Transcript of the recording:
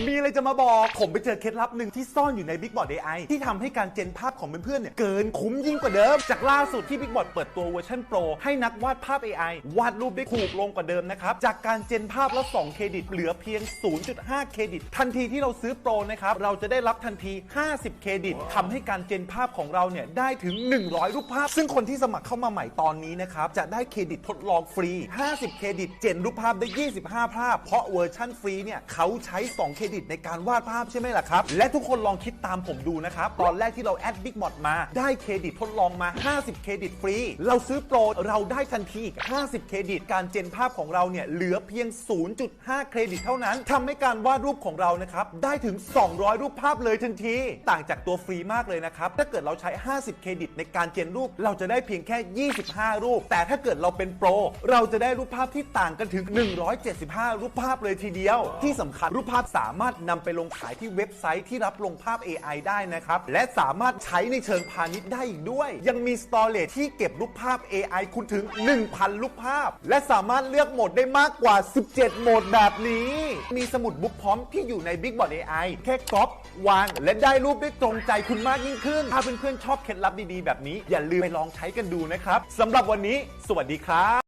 ผมมีอะไรจะมาบอก ผมไปเจอเคล็ดลับหนึ่งที่ซ่อนอยู่ใน Big b o a r d AI ที่ทำให้การเจนภาพของเพื่อนๆเนี่ยเกินคุ้มยิ่งกว่าเดิม จากล่าสุดที่ Big b o a r d เปิดตัวเวอร์ชันโปรให้นักวาดภาพ AI วาดรูปได้ถูกลงกว่าเดิมนะครับ จากการเจนภาพแล้ว2เครดิต เหลือเพียง 0.5 เครดิต ทันทีที่เราซื้อโปรนะครับ เราจะได้รับทันที 50 เครดิตทำให้การเจนภาพของเราเนี่ยได้ถึง 100 รูปภาพ ซึ่งคนที่สมัครเข้ามาใหม่ตอนนี้นะครับจะได้เครดิตทดลองฟรี 50 เครดิต เจนรูปภาพได้ 25 ภาพ เพราะเวอร์ชันฟรีเนี่ยเขาใช้ 2 เครดิตในการวาดภาพใช่ไหมล่ะครับ และทุกคนลองคิดตามผมดูนะครับ ตอนแรกที่เราแอด Big m o d มาได้เครดิตทดลองมา 50 เครดิตฟรี เราซื้อโปรเราได้ทันทีอีก50 เครดิต การเจนภาพของเราเนี่ยเหลือเพียง 0.5 เครดิตเท่านั้นทำให้การวาดรูปของเรานะครับได้ถึง 200 รูปภาพเลยทันที ต่างจากตัวฟรีมากเลยนะครับ ถ้าเกิดเราใช้ 50 เครดิตในการเจนรูป เราจะได้เพียงแค่ 25 รูป แต่ถ้าเกิดเราเป็นโปร เราจะได้รูปภาพที่ต่างกันถึง 175 รูปภาพเลยทีเดียว ที่สำคัญรูปภาพสามารถนำไปลงขายที่เว็บไซต์ที่รับลงภาพ AI ได้นะครับ และสามารถใช้ในเชิงพาณิชย์ได้อีกด้วย ยังมีสตอเรจที่เก็บรูปภาพ AI คุณถึง 1,000 รูปภาพ และสามารถเลือกโหมดได้มากกว่า 17 โหมดแบบนี้ มีสมุดบุ๊กพร้อมที่อยู่ใน Big b o a r d AI แค่ก๊อปวาง และได้รูปได้ตรงใจคุณมากยิ่งขึ้น ถ้าเพื่อนๆชอบเคล็ดลับดีๆ แบบนี้ อย่าลืมไปลองใช้กันดูนะครับสำหรับวันนี้ สวัสดีครับ